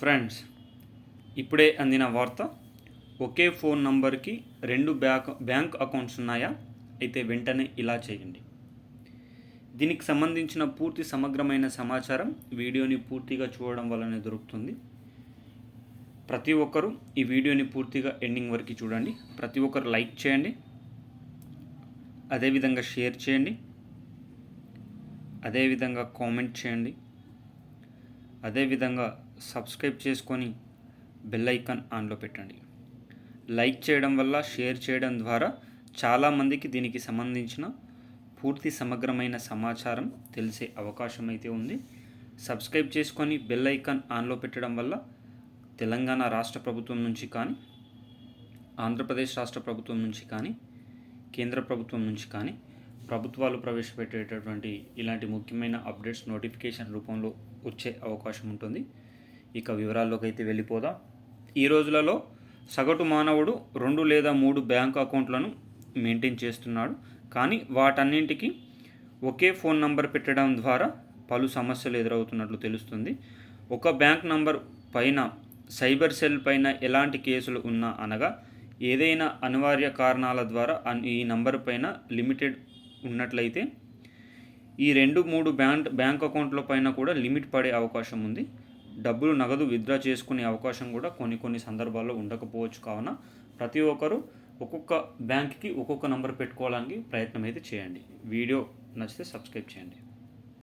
Friends ఇప్పుడే అందిన వార్త ఒకే ఫోన్ నంబర్కి రెండు బ్యాక్ బ్యాంక్ అకౌంట్స్ ఉన్నాయా? అయితే వెంటనే ఇలా చేయండి. దీనికి సంబంధించిన పూర్తి సమగ్రమైన సమాచారం వీడియోని పూర్తిగా చూడడం వల్లనే దొరుకుతుంది. ప్రతి ఒక్కరూ ఈ వీడియోని పూర్తిగా ఎండింగ్ వరకు చూడండి. ప్రతి ఒక్కరు లైక్ చేయండి. అదేవిధంగా షేర్ చేయండి. అదేవిధంగా కామెంట్ చేయండి. అదేవిధంగా సబ్స్క్రైబ్ చేసుకొని బెల్ ఐకాన్ ఆన్లో పెట్టండి. లైక్ చేయడం వల్ల షేర్ చేయడం ద్వారా చాలామందికి దీనికి సంబంధించిన పూర్తి సమగ్రమైన సమాచారం తెలిసే అవకాశం అయితే ఉంది. సబ్స్క్రైబ్ చేసుకొని బెల్ ఐకాన్ ఆన్లో పెట్టడం వల్ల తెలంగాణ రాష్ట్ర ప్రభుత్వం నుంచి కానీ ఆంధ్రప్రదేశ్ రాష్ట్ర ప్రభుత్వం నుంచి కానీ కేంద్ర ప్రభుత్వం నుంచి కానీ ప్రభుత్వాలు ప్రవేశపెట్టేటటువంటి ఇలాంటి ముఖ్యమైన అప్డేట్స్ నోటిఫికేషన్ రూపంలో వచ్చే అవకాశం ఉంటుంది. ఇక వివరాల్లోకి అయితే వెళ్ళిపోదాం. ఈ రోజులలో సగటు మానవుడు రెండు లేదా మూడు బ్యాంక్ అకౌంట్లను మెయింటైన్ చేస్తున్నాడు. కానీ వాటన్నింటికి ఒకే ఫోన్ నంబర్ పెట్టడం ద్వారా పలు సమస్యలు ఎదురవుతున్నట్లు తెలుస్తుంది. ఒక బ్యాంక్ నంబర్ పైన సైబర్ సెల్ పైన ఎలాంటి కేసులు ఉన్నా అనగా ఏదైనా అనివార్య కారణాల ద్వారా ఈ నంబర్ పైన లిమిటెడ్ ఉన్నట్లయితే ఈ రెండు మూడు బ్యాంక్ బ్యాంక్ అకౌంట్ల పైన కూడా లిమిట్ పడే అవకాశం ఉంది. డబ్బులు నగదు విత్డ్రా చేసుకునే అవకాశం కూడా కొన్ని కొన్ని సందర్భాల్లో ఉండకపోవచ్చు. కావున ప్రతి ఒక్కరు ఒక్కొక్క బ్యాంక్కి ఒక్కొక్క నంబర్ పెట్టుకోవడానికి ప్రయత్నం అయితే చేయండి. వీడియో నచ్చితే సబ్స్క్రైబ్ చేయండి.